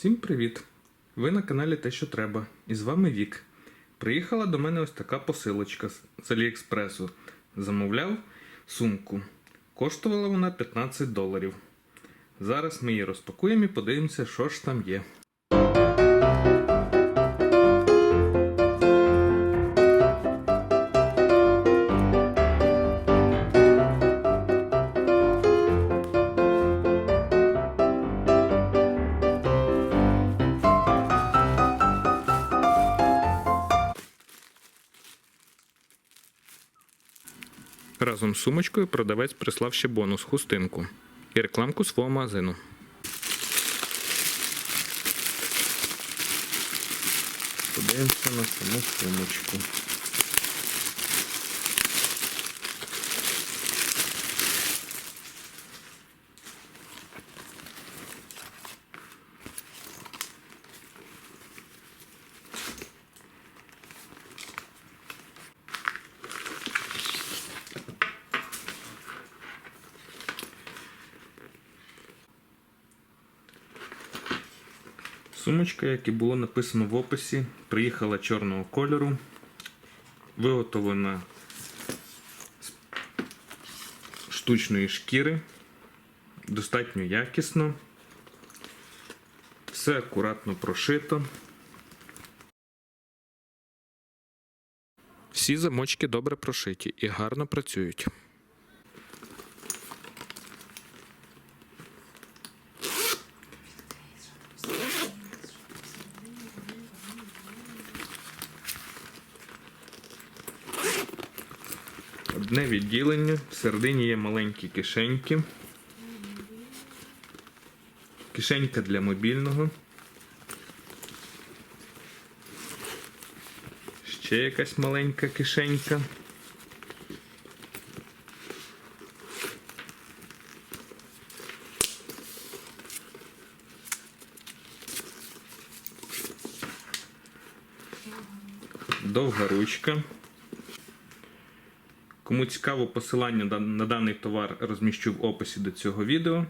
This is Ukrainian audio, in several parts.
Всім привіт! Ви на каналі Те, що треба. І з вами Вік. Приїхала до мене ось така посилочка з Аліекспресу. Замовляв сумку. Коштувала вона 15 доларів. Зараз ми її розпакуємо і подивимося, що ж там є. Разом з сумочкою продавець прислав ще бонус хустинку і рекламку свого магазину. Подивимося на саму сумочку. Сумочка, як і було написано в описі, приїхала чорного кольору, виготовлена з штучної шкіри, достатньо якісно, все акуратно прошито. Всі замочки добре прошиті і гарно працюють. Одне відділення, всередині є маленькі кишеньки. Кишенька для мобільного. Ще якась маленька кишенька. Довга ручка. Кому цікаво посилання на- даний товар розміщу в описі до цього відео.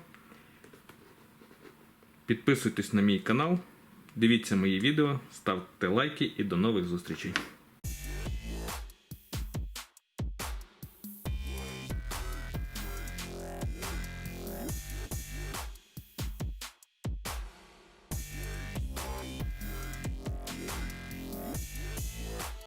Підписуйтесь на мій канал, дивіться мої відео, ставте лайки і до нових зустрічей.